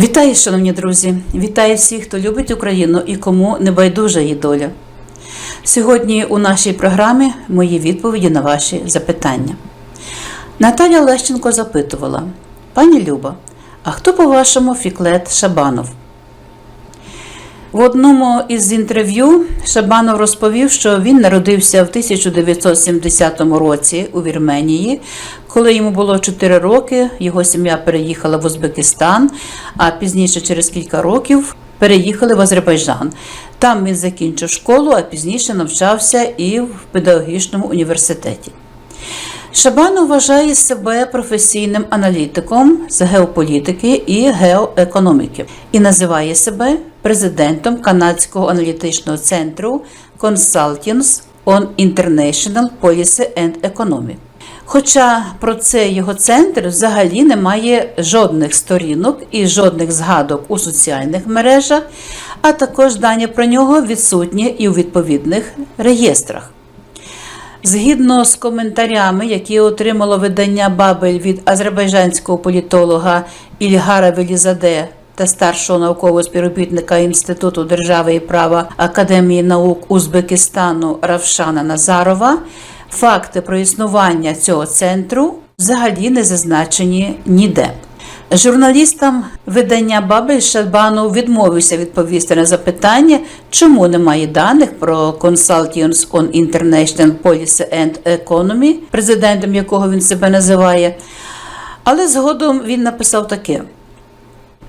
Вітаю, шановні друзі! Вітаю всіх, хто любить Україну і кому не байдужа її доля. Сьогодні у нашій програмі мої відповіді на ваші запитання. Наталя Лещенко запитувала: Пані Люба, а хто, по-вашому, Фіклет Шабанов? В одному із інтерв'ю Шабанов розповів, що він народився в 1970 році у Вірменії. Коли йому було 4 роки, його сім'я переїхала в Узбекистан, а пізніше, через кілька років, переїхали в Азербайджан. Там він закінчив школу, а пізніше навчався і в педагогічному університеті. Шабанов вважає себе професійним аналітиком з геополітики і геоекономіки і називає себе президентом канадського аналітичного центру Consultants on International Policy and Economy. Хоча про це його центр взагалі не має жодних сторінок і жодних згадок у соціальних мережах, а також дані про нього відсутні і у відповідних реєстрах. Згідно з коментарями, які отримало видання Бабель від азербайджанського політолога Ільгара Велізаде та старшого наукового співробітника Інституту держави і права Академії наук Узбекистану Равшана Назарова, факти про існування цього центру взагалі не зазначені ніде. Журналістам видання Бабель Шабанов відмовився відповісти на запитання, чому немає даних про Consultants on International Policy and Economy, президентом якого він себе називає. Але згодом він написав таке: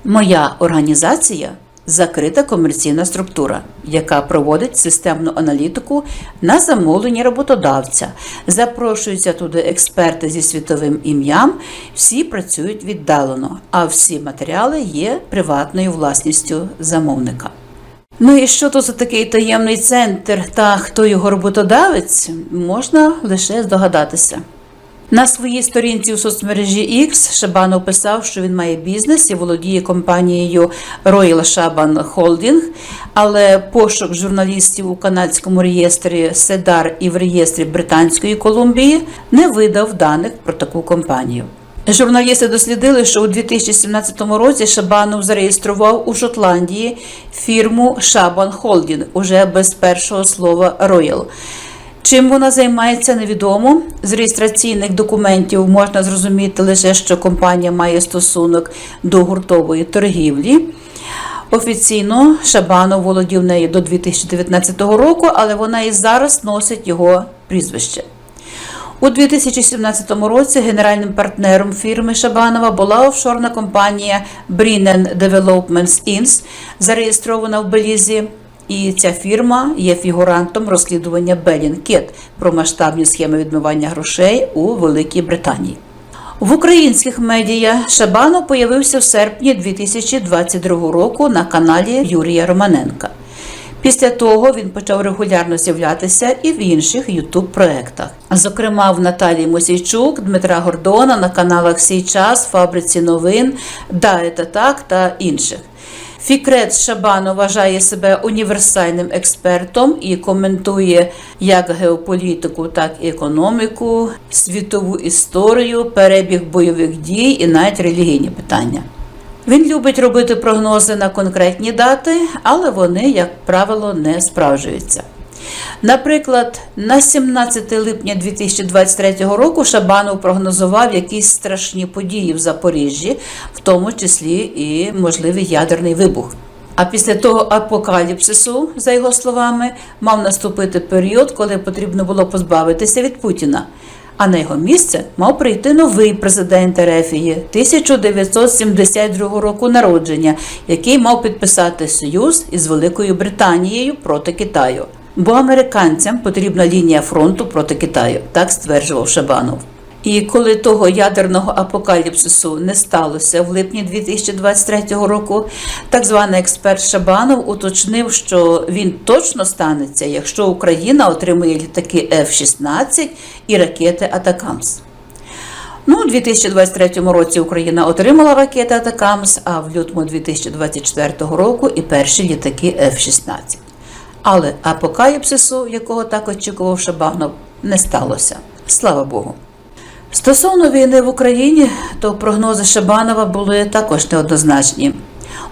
Моя організація закрита комерційна структура, яка проводить системну аналітику на замовлення роботодавця. Запрошуються туди експерти зі світовим ім'ям, всі працюють віддалено, а всі матеріали є приватною власністю замовника. Ну і що то за такий таємний центр та хто його роботодавець, можна лише здогадатися. На своїй сторінці у соцмережі X Шабанов писав, що він має бізнес і володіє компанією Royal Shaban Holding, але пошук журналістів у канадському реєстрі Седар і в реєстрі Британської Колумбії не видав даних про таку компанію. Журналісти дослідили, що у 2017 році Шабанов зареєстрував у Шотландії фірму Шабан Холдінг уже без першого слова Royal. Чим вона займається, невідомо. З реєстраційних документів можна зрозуміти лише, що компанія має стосунок до гуртової торгівлі. Офіційно Шабанов володів нею до 2019 року, але вона і зараз носить його прізвище. У 2017 році генеральним партнером фірми Шабанова була офшорна компанія Brinen Developments Inc., зареєстрована в Белізі. І ця фірма є фігурантом розслідування Bellingcat про масштабні схеми відмивання грошей у Великій Британії. В українських медіа Шабанов появився в серпні 2022 року на каналі Юрія Романенка. Після того він почав регулярно з'являтися і в інших ютуб проєктах, зокрема в Наталії Мосійчук, Дмитра Гордона на каналах Сій час, Фабриці новин, Да, та так та інших. Фікрет Шабан вважає себе універсальним експертом і коментує як геополітику, так і економіку, світову історію, перебіг бойових дій і навіть релігійні питання. Він любить робити прогнози на конкретні дати, але вони, як правило, не справжуються. Наприклад, на 17 липня 2023 року Шабанов прогнозував якісь страшні події в Запоріжжі, в тому числі і можливий ядерний вибух. А після того апокаліпсису, за його словами, мав наступити період, коли потрібно було позбавитися від Путіна. А на його місце мав прийти новий президент Ерефії 1972 року народження, який мав підписати союз із Великою Британією проти Китаю. Бо американцям потрібна лінія фронту проти Китаю, так стверджував Шабанов. І коли того ядерного апокаліпсису не сталося в липні 2023 року, так званий експерт Шабанов уточнив, що він точно станеться, якщо Україна отримує літаки F-16 і ракети Атакамс. Ну, у 2023 році Україна отримала ракети Атакамс, а в лютому 2024 року і перші літаки F-16. Але апокаліпсису, якого так очікував Шабанов, не сталося. Слава Богу. Стосовно війни в Україні, то прогнози Шабанова були також неоднозначні.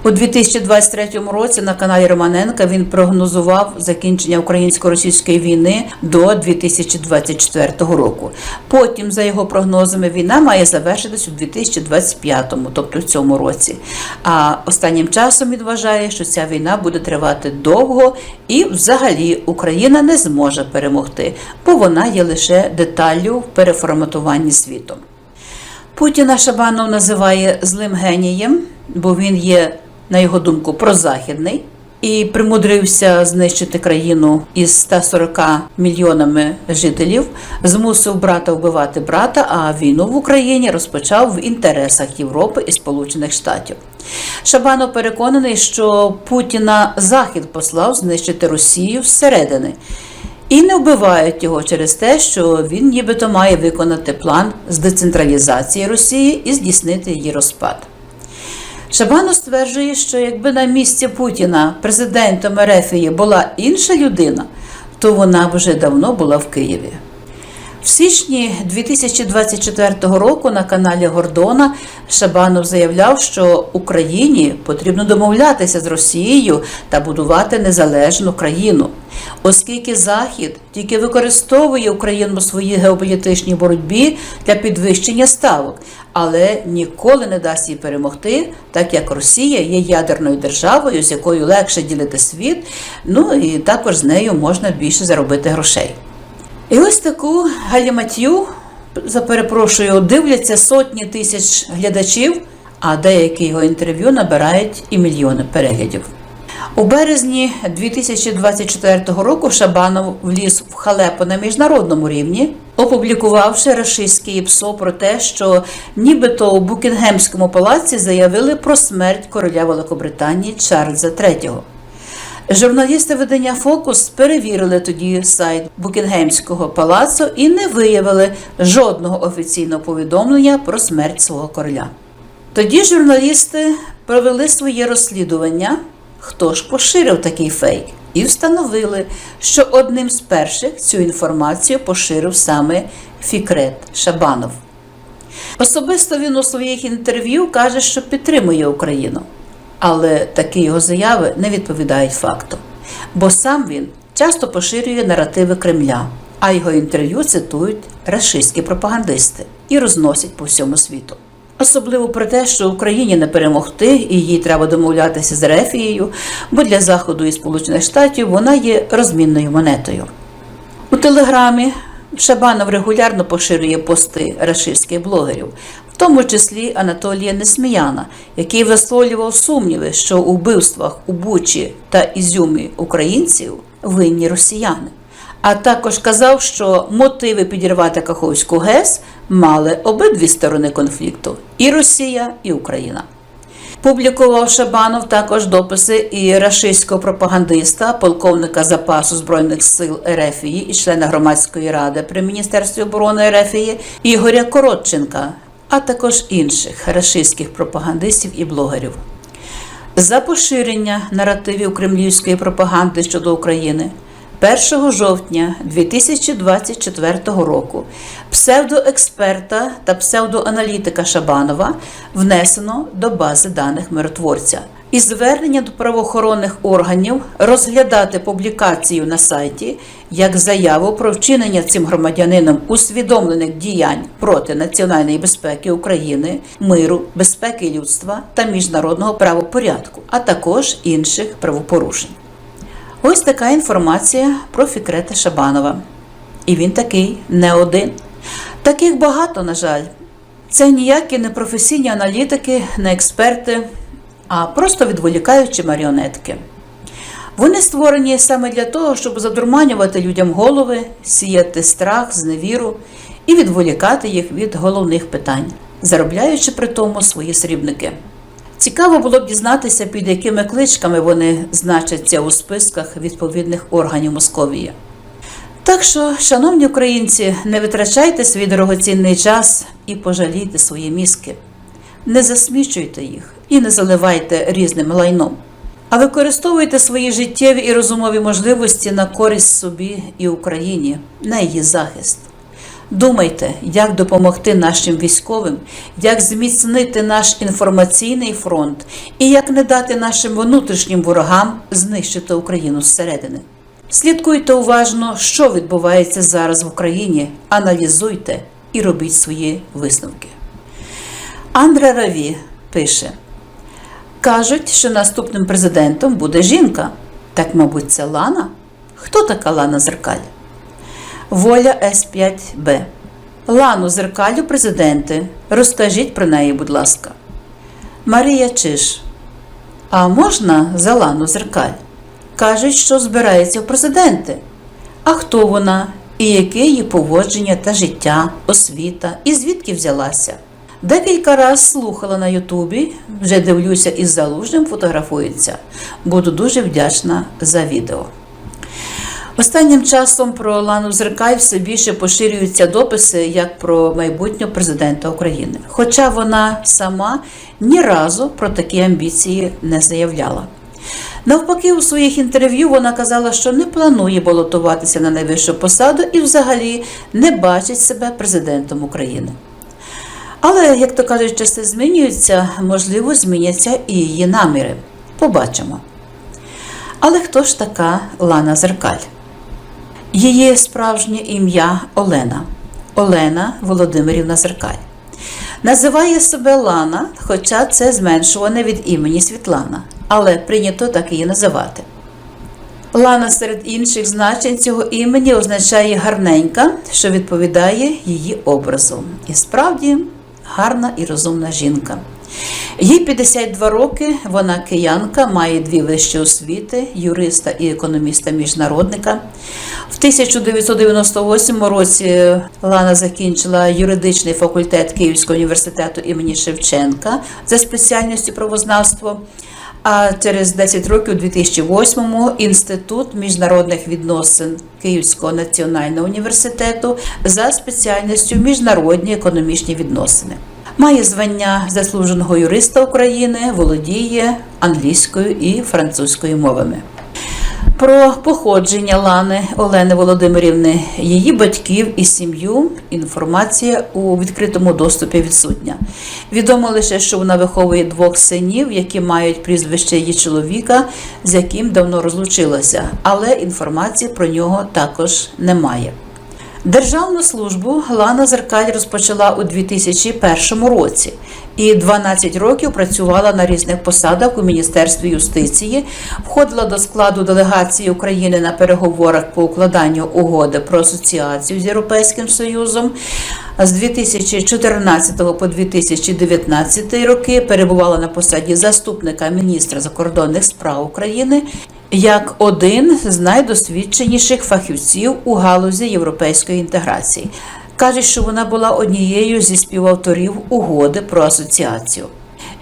У 2023 році на каналі Романенка він прогнозував закінчення українсько-російської війни до 2024 року. Потім, за його прогнозами, війна має завершитись у 2025, тобто в цьому році. А останнім часом він вважає, що ця війна буде тривати довго і взагалі Україна не зможе перемогти, бо вона є лише деталлю в переформатуванні світу. Путіна Шабанов називає злим генієм, бо він є, на його думку, прозахідний і примудрився знищити країну із 140 мільйонами жителів, змусив брата вбивати брата, а війну в Україні розпочав в інтересах Європи і Сполучених Штатів. Шабанов переконаний, що Путіна Захід послав знищити Росію зсередини. І не вбивають його через те, що він нібито має виконати план з децентралізації Росії і здійснити її розпад. Шабанов стверджує, що якби на місці Путіна президентом Ерефії була інша людина, то вона б вже давно була в Києві. В січні 2024 року на каналі Гордона Шабанов заявляв, що Україні потрібно домовлятися з Росією та будувати незалежну країну, оскільки Захід тільки використовує Україну у своїй геополітичній боротьбі для підвищення ставок, але ніколи не дасть їй перемогти, так як Росія є ядерною державою, з якою легше ділити світ, ну і також з нею можна більше заробити грошей. І ось таку галіматю, за перепрошую, дивляться сотні тисяч глядачів, а деякі його інтерв'ю набирають і мільйони переглядів. У березні 2024 року Шабанов вліз в халепу на міжнародному рівні, опублікувавши рашистське ПСО про те, що нібито у Букінгемському палаці заявили про смерть короля Великобританії Чарльза III. Журналісти видання Фокус перевірили тоді сайт Букінгемського палацу і не виявили жодного офіційного повідомлення про смерть свого короля. Тоді журналісти провели своє розслідування, хто ж поширив такий фейк, і встановили, що одним з перших цю інформацію поширив саме Фікрет Шабанов. Особисто він у своїх інтерв'ю каже, що підтримує Україну. Але такі його заяви не відповідають факту. Бо сам він часто поширює наративи Кремля, а його інтерв'ю цитують рашистські пропагандисти і розносять по всьому світу. Особливо про те, що Україні не перемогти і їй треба домовлятися з Рефією, бо для Заходу і Сполучених Штатів вона є розмінною монетою. У телеграмі Шабанов регулярно поширює пости рашистських блогерів, тому числі Анатолія Несміяна, який висловлював сумніви, що у вбивствах у Бучі та Ізюмі українців винні росіяни. А також казав, що мотиви підірвати Каховську ГЕС мали обидві сторони конфлікту і Росія, і Україна. Публікував Шабанов також дописи і рашистського пропагандиста, полковника запасу Збройних сил Ерефії і члена громадської ради при Міністерстві оборони Ерефії Ігоря Коротченка, а також інших рашистських пропагандистів і блогерів. За поширення наративів кремлівської пропаганди щодо України. 1 жовтня 2024 року псевдоексперта та псевдоаналітика Шабанова внесено до бази даних миротворця. І звернення до правоохоронних органів розглядати публікацію на сайті як заяву про вчинення цим громадянином усвідомлених діянь проти національної безпеки України, миру, безпеки людства та міжнародного правопорядку, а також інших правопорушень. Ось така інформація про Фікрета Шабанова. І він такий не один. Таких багато, на жаль. Це ніякі не професійні аналітики, не експерти, а просто відволікаючі маріонетки. Вони створені саме для того, щоб задурманювати людям голови, сіяти страх, зневіру і відволікати їх від головних питань, заробляючи при тому свої срібники. Цікаво було б дізнатися, під якими кличками вони значаться у списках відповідних органів Московії. Так що, шановні українці, не витрачайте свій дорогоцінний час і пожалійте свої мізки. Не засмічуйте їх і не заливайте різним лайном, а використовуйте свої життєві і розумові можливості на користь собі і Україні, на її захист. Думайте, як допомогти нашим військовим, як зміцнити наш інформаційний фронт і як не дати нашим внутрішнім ворогам знищити Україну зсередини. Слідкуйте уважно, що відбувається зараз в Україні, аналізуйте і робіть свої висновки. Андре Раві пише: Кажуть, що наступним президентом буде жінка. Так, мабуть, це Лана? Хто така Лана Зеркаль? Воля С5Б. Лану Зеркалю президенти. Розкажіть про неї, будь ласка. Марія Чиш. А можна за Лану Зеркаль? Кажуть, що збирається в президенти. А хто вона? І яке її поводження та життя, освіта, і звідки взялася? Декілька раз слухала на Ютубі, вже дивлюся із залужним фотографується. Буду дуже вдячна за відео. Останнім часом про Лану Зеркаль все більше поширюються дописи як про майбутнього президента України. Хоча вона сама ні разу про такі амбіції не заявляла. Навпаки, у своїх інтерв'ю вона казала, що не планує балотуватися на найвищу посаду і взагалі не бачить себе президентом України. Але, як то кажуть, часи змінюються, можливо, зміняться і її наміри. Побачимо. Але хто ж така Лана Зеркаль? Її справжнє ім'я Олена. Олена Володимирівна Зеркаль. Називає себе Лана, хоча це зменшуване від імені Світлана, але прийнято так її називати. Лана серед інших значень цього імені означає гарненька, що відповідає її образу. І справді гарна і розумна жінка. Їй 52 роки, вона киянка, має дві вищі освіти, юриста і економіста-міжнародника. В 1998 році Лана закінчила юридичний факультет Київського університету імені Шевченка за спеціальністю правознавство. А через 10 років, у 2008-му, інститут міжнародних відносин Київського національного університету за спеціальністю міжнародні економічні відносини. Має звання заслуженого юриста України, володіє англійською і французькою мовами. Про походження Лани Олени Володимирівни, її батьків і сім'ю інформація у відкритому доступі відсутня. Відомо лише, що вона виховує двох синів, які мають прізвище її чоловіка, з яким давно розлучилася, але інформації про нього також немає. Державну службу Лана Зеркаль розпочала у 2001 році і 12 років працювала на різних посадах у Міністерстві юстиції, входила до складу делегації України на переговорах по укладанню угоди про асоціацію з Європейським Союзом. З 2014 по 2019 роки перебувала на посаді заступника міністра закордонних справ України як один з найдосвідченіших фахівців у галузі європейської інтеграції. Каже, що вона була однією зі співавторів угоди про асоціацію.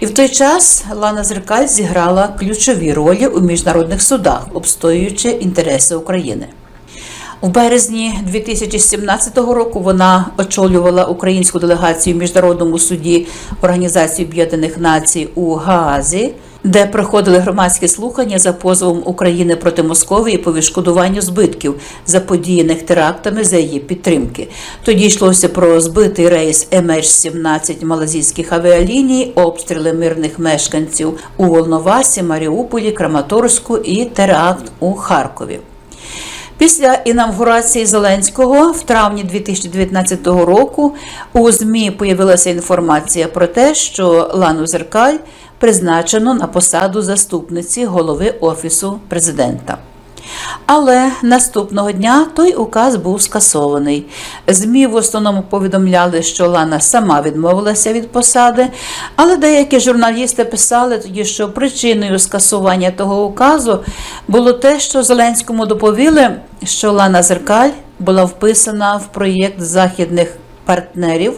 І в той час Лана Зеркаль зіграла ключові ролі у міжнародних судах, обстоюючи інтереси України. У березні 2017 року вона очолювала українську делегацію в міжнародному суді Організації Об'єднаних Націй у Гаазі, де проходили громадські слухання за позовом України проти Московії по відшкодуванню збитків, заподіяних терактами за її підтримки. Тоді йшлося про збитий рейс MH17 малазійських авіаліній, обстріли мирних мешканців у Волновасі, Маріуполі, Краматорську і теракт у Харкові. Після інавгурації Зеленського в травні 2019 року у ЗМІ появилася інформація про те, що Лану Зеркаль призначено на посаду заступниці голови Офісу президента. Але наступного дня той указ був скасований. ЗМІ в основному повідомляли, що Лана сама відмовилася від посади, але деякі журналісти писали тоді, що причиною скасування того указу було те, що Зеленському доповіли, що Лана Зеркаль була вписана в проєкт західних партнерів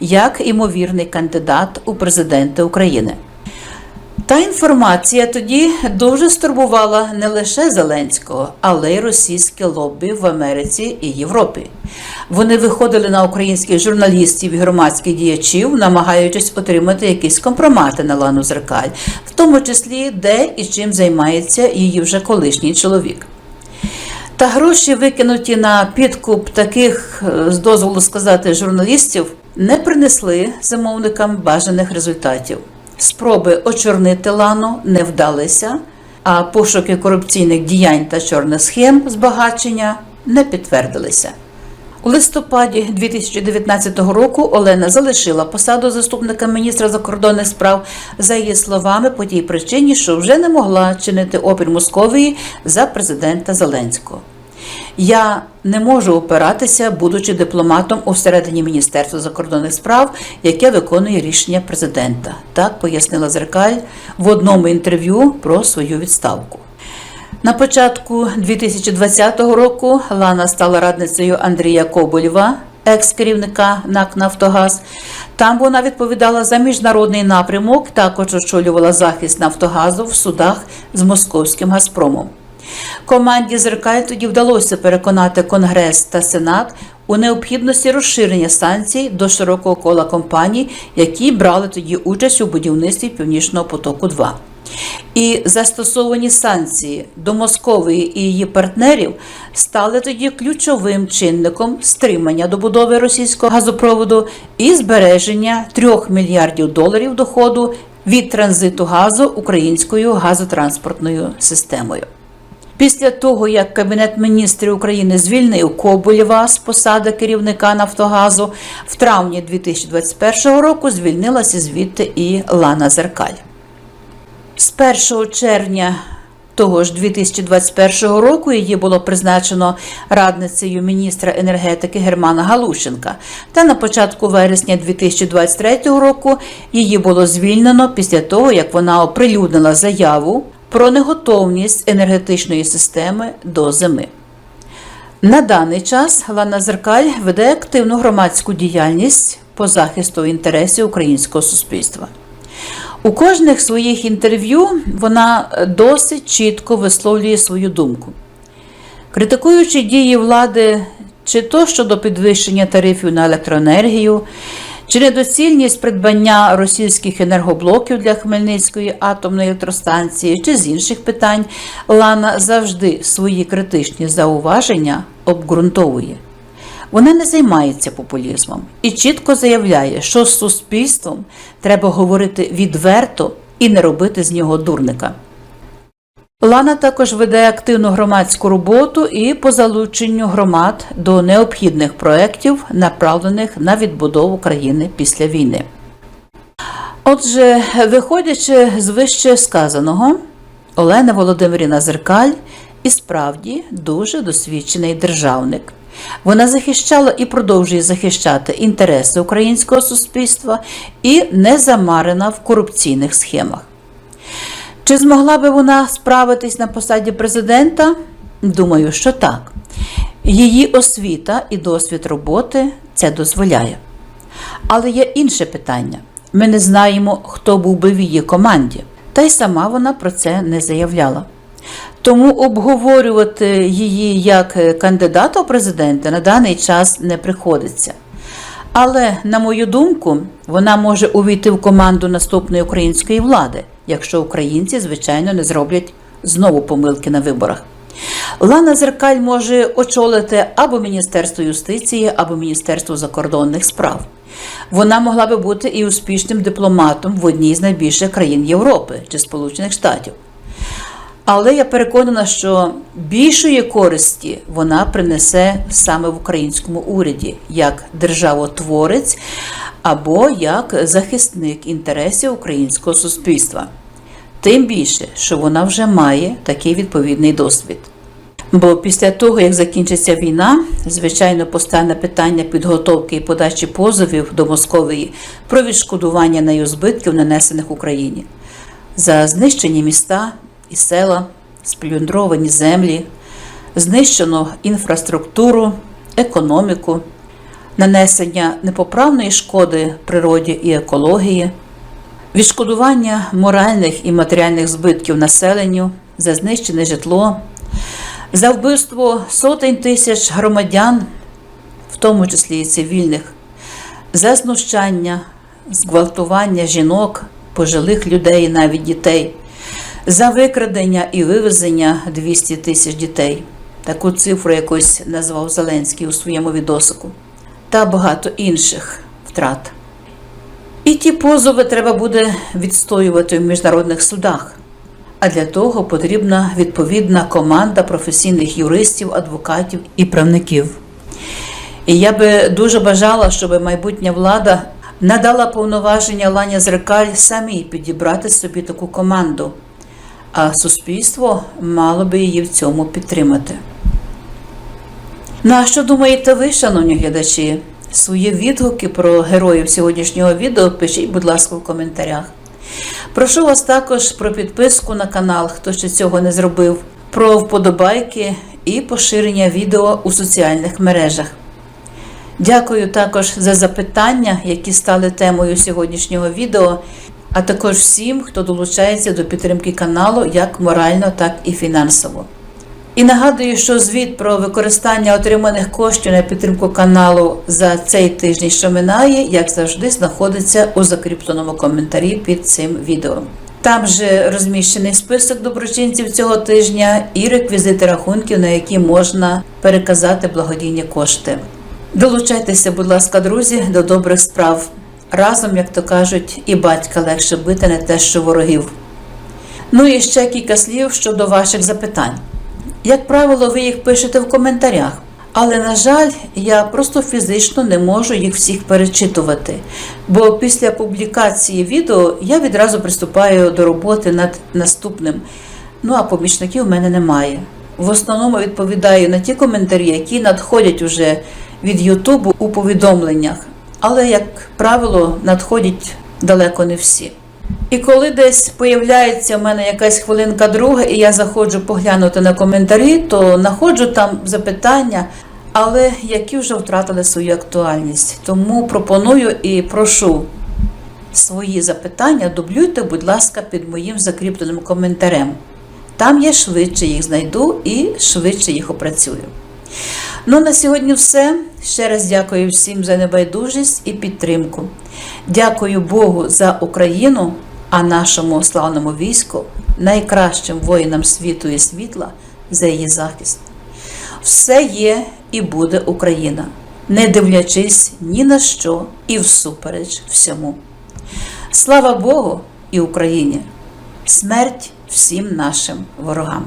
як імовірний кандидат у президенти України. Та інформація тоді дуже стурбувала не лише Зеленського, але й російське лобі в Америці і Європі. Вони виходили на українських журналістів і громадських діячів, намагаючись отримати якісь компромати на Лану Зеркаль, в тому числі де і чим займається її вже колишній чоловік. Та гроші, викинуті на підкуп таких, е, з дозволу сказати, журналістів, не принесли замовникам бажаних результатів. Спроби очорнити лану не вдалися, а пошуки корупційних діянь та чорних схем збагачення не підтвердилися. У листопаді 2019 року Олена залишила посаду заступника міністра закордонних справ за її словами по тій причині, що вже не могла чинити опір Московії за президента Зеленського. Я не можу опиратися, будучи дипломатом у всередині Міністерства закордонних справ, яке виконує рішення президента. Так пояснила Зеркаль в одному інтерв'ю про свою відставку. На початку 2020 року Лана стала радницею Андрія Коболєва, екс-керівника НАК Нафтогаз. Там вона відповідала за міжнародний напрямок, також очолювала захист Нафтогазу в судах з московським Газпромом. Команді Зеркаль тоді вдалося переконати Конгрес та Сенат у необхідності розширення санкцій до широкого кола компаній, які брали тоді участь у будівництві Північного потоку 2 і застосовані санкції до Московії і її партнерів стали тоді ключовим чинником стримання добудови російського газопроводу і збереження 3 мільярдів доларів доходу від транзиту газу українською газотранспортною системою. Після того, як Кабінет міністрів України звільнив Коболєва з посади керівника Нафтогазу, в травні 2021 року звільнилася звідти і Лана Зеркаль. З 1 червня того ж 2021 року її було призначено радницею міністра енергетики Германа Галущенка. Та на початку вересня 2023 року її було звільнено після того, як вона оприлюднила заяву про неготовність енергетичної системи до зими. На даний час Лана Зеркаль веде активну громадську діяльність по захисту інтересів українського суспільства. У кожних своїх інтерв'ю вона досить чітко висловлює свою думку. Критикуючи дії влади чи то щодо підвищення тарифів на електроенергію, чи недоцільність придбання російських енергоблоків для Хмельницької атомної електростанції, чи з інших питань, Лана завжди свої критичні зауваження обґрунтовує. Вона не займається популізмом і чітко заявляє, що з суспільством треба говорити відверто і не робити з нього дурника. Лана також веде активну громадську роботу і по залученню громад до необхідних проєктів, направлених на відбудову країни після війни. Отже, виходячи з вище сказаного, Олена Володимирівна Зеркаль і справді дуже досвідчений державник. Вона захищала і продовжує захищати інтереси українського суспільства і не замарена в корупційних схемах. Чи змогла би вона справитись на посаді президента? Думаю, що так. Її освіта і досвід роботи це дозволяє. Але є інше питання: ми не знаємо, хто був би в її команді, та й сама вона про це не заявляла. Тому обговорювати її як кандидата у президенти на даний час не приходиться. Але, на мою думку, вона може увійти в команду наступної української влади, якщо українці, звичайно, не зроблять знову помилки на виборах. Лана Зеркаль може очолити або Міністерство юстиції, або Міністерство закордонних справ. Вона могла би бути і успішним дипломатом в одній з найбільших країн Європи чи Сполучених Штатів. Але я переконана, що більшої користі вона принесе саме в українському уряді як державотворець або як захисник інтересів українського суспільства. Тим більше, що вона вже має такий відповідний досвід. Бо після того, як закінчиться війна, звичайно, постане питання підготовки і подачі позовів до Московії про відшкодування нею збитків, нанесених Україні, за знищені міста і села, сплюндровані землі, знищено інфраструктуру, економіку, нанесення непоправної шкоди природі і екології, відшкодування моральних і матеріальних збитків населенню, за знищене житло, за вбивство сотень тисяч громадян, в тому числі і цивільних, за знущання, зґвалтування жінок, пожилих людей і навіть дітей за викрадення і вивезення 200 тисяч дітей, таку цифру якось назвав Зеленський у своєму відосику, та багато інших втрат. І ті позови треба буде відстоювати в міжнародних судах. А для того потрібна відповідна команда професійних юристів, адвокатів і правників. І я би дуже бажала, щоб майбутня влада надала повноваження Лані Зеркаль самій підібрати собі таку команду, а суспільство мало би її в цьому підтримати. Ну а що думаєте ви, шановні глядачі? Свої відгуки про героїв сьогоднішнього відео пишіть, будь ласка, в коментарях. Прошу вас також про підписку на канал, хто ще цього не зробив, про вподобайки і поширення відео у соціальних мережах. Дякую також за запитання, які стали темою сьогоднішнього відео, а також всім, хто долучається до підтримки каналу як морально, так і фінансово. І нагадую, що звіт про використання отриманих коштів на підтримку каналу за цей тиждень, що минає, як завжди, знаходиться у закріпленому коментарі під цим відео. Там же розміщений список доброчинців цього тижня і реквізити рахунків, на які можна переказати благодійні кошти. Долучайтеся, будь ласка, друзі, до добрих справ. Разом, як то кажуть, і батька легше бити не те, що ворогів. Ну і ще кілька слів щодо ваших запитань. Як правило, ви їх пишете в коментарях, але, на жаль, я просто фізично не можу їх всіх перечитувати, бо після публікації відео я відразу приступаю до роботи над наступним. Ну а помічників в мене немає. В основному відповідаю на ті коментарі, які надходять уже від Ютубу у повідомленнях, але, як правило, надходять далеко не всі. І коли десь появляється в мене якась хвилинка друга, і я заходжу поглянути на коментарі, то знаходжу там запитання, але які вже втратили свою актуальність. Тому пропоную і прошу свої запитання, дублюйте, будь ласка, під моїм закріпленим коментарем. Там я швидше їх знайду і швидше їх опрацюю. Ну, на сьогодні все. Ще раз дякую всім за небайдужість і підтримку. Дякую Богу за Україну, а нашому славному війську, найкращим воїнам світу і світла за її захист. Все є і буде Україна, не дивлячись ні на що і всупереч всьому. Слава Богу і Україні! Смерть всім нашим ворогам!